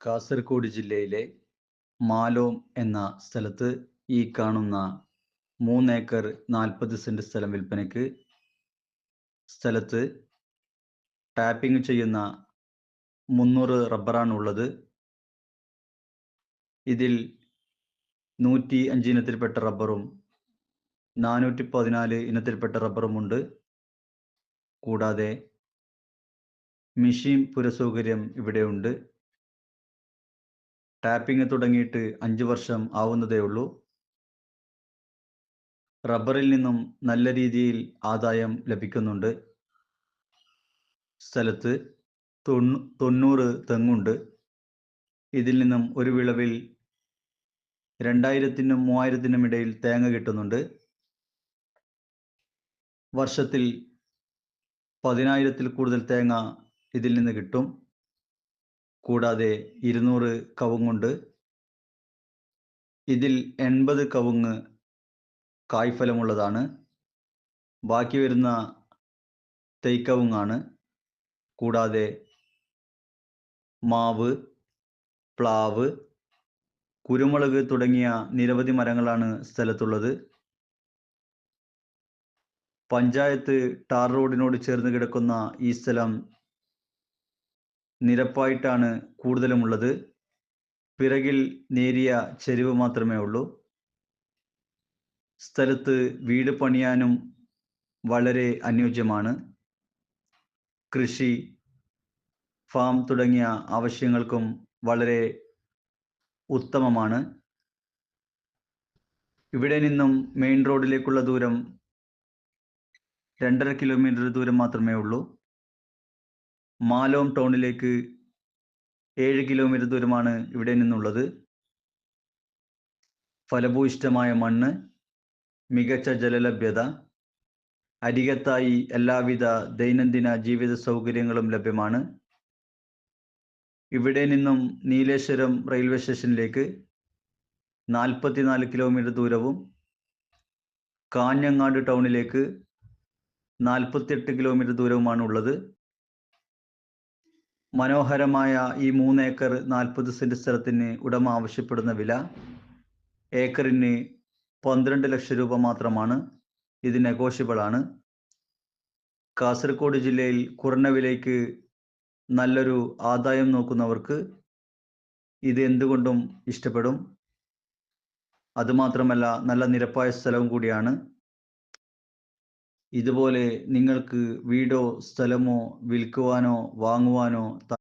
കാസർഗോഡ് ജില്ലയിലെ മാലോം എന്ന സ്ഥലത്ത് ഈ കാണുന്ന മൂന്നേക്കർ നാൽപ്പത് സെന്റ് സ്ഥലം വിൽപ്പനയ്ക്ക് സ്ഥലത്ത് ടാപ്പിംഗ് ചെയ്യുന്ന മുന്നൂറ് റബ്ബറാണ് ഉള്ളത് ഇതിൽ നൂറ്റി അഞ്ച് ഇനത്തിൽപ്പെട്ട റബ്ബറും നാനൂറ്റി പതിനാല് ഇനത്തിൽപ്പെട്ട റബ്ബറുമുണ്ട്. കൂടാതെ മെഷീൻ പുരസൗകര്യം ഇവിടെയുണ്ട്. ടാപ്പിംഗ് തുടങ്ങിയിട്ട് അഞ്ച് വർഷം ആവുന്നതേ ഉള്ളൂ. റബ്ബറിൽ നിന്നും നല്ല രീതിയിൽ ആദായം ലഭിക്കുന്നുണ്ട്. സ്ഥലത്ത് തൊണ്ണൂ തൊണ്ണൂറ് തെങ്ങുണ്ട്. ഇതിൽ നിന്നും ഒരു വിളവിൽ രണ്ടായിരത്തിനും മൂവായിരത്തിനും ഇടയിൽ തേങ്ങ കിട്ടുന്നുണ്ട്. വർഷത്തിൽ പതിനായിരത്തിൽ കൂടുതൽ തേങ്ങ ഇതിൽ നിന്ന് കിട്ടും. കൂടാതെ ഇരുന്നൂറ് കവുങ്ങുണ്ട് ഇതിൽ എൺപത് കവുങ്ങ് കായ്ഫലമുള്ളതാണ്. ബാക്കി വരുന്ന തൈക്കവുങ്ങാണ്. കൂടാതെ മാവ് പ്ലാവ് കുരുമുളക് തുടങ്ങിയ നിരവധി മരങ്ങളാണ് സ്ഥലത്തുള്ളത്. പഞ്ചായത്ത് ടാർ റോഡിനോട് ചേർന്ന് കിടക്കുന്ന ഈ സ്ഥലം നിരപ്പായിട്ടാണ് കൂടുതലുമുള്ളത്. പിറകിൽ നേരിയ ചെരിവ് മാത്രമേ ഉള്ളൂ. സ്ഥലത്ത് വീട് പണിയാനും വളരെ അനുയോജ്യമാണ്. കൃഷി ഫാം തുടങ്ങിയ ആവശ്യങ്ങൾക്കും വളരെ ഉത്തമമാണ്. ഇവിടെ നിന്നും മെയിൻ റോഡിലേക്കുള്ള ദൂരം രണ്ടര കിലോമീറ്റർ ദൂരം മാത്രമേ ഉള്ളൂ. മാലോം ടൗണിലേക്ക് ഏഴ് കിലോമീറ്റർ ദൂരമാണ് ഇവിടെ നിന്നുള്ളത്. ഫലഭൂയിഷ്ടമായ മണ്ണ് മികച്ച ജലലഭ്യത അരികത്തായി എല്ലാവിധ ദൈനംദിന ജീവിത സൗകര്യങ്ങളും ലഭ്യമാണ്. ഇവിടെ നിന്നും നീലേശ്വരം റെയിൽവേ സ്റ്റേഷനിലേക്ക് നാൽപ്പത്തിനാല് കിലോമീറ്റർ ദൂരവും കാഞ്ഞങ്ങാട് ടൗണിലേക്ക് നാൽപ്പത്തിയെട്ട് കിലോമീറ്റർ ദൂരവുമാണ് ഉള്ളത് മനോഹരമായ ഈ മൂന്ന് ഏക്കർ നാൽപ്പത് സെന്റ് സ്ഥലത്തിന് ഉടമ ആവശ്യപ്പെടുന്ന വില ഏക്കറിന് പന്ത്രണ്ട് ലക്ഷം രൂപ മാത്രമാണ്. ഇത് നെഗോഷ്യബിൾ ആണ് കാസർഗോഡ് ജില്ലയിൽ കുറഞ്ഞ വിലയ്ക്ക് നല്ലൊരു ആദായം നോക്കുന്നവർക്ക് ഇത് എന്തുകൊണ്ടും ഇഷ്ടപ്പെടും. അതുമാത്രമല്ല നല്ല നിരപ്പായ സ്ഥലവും കൂടിയാണ്. ഇതുപോലെ നിങ്ങൾക്ക് വീടോ സ്ഥലമോ വിൽക്കുവാനോ വാങ്ങുവാനോ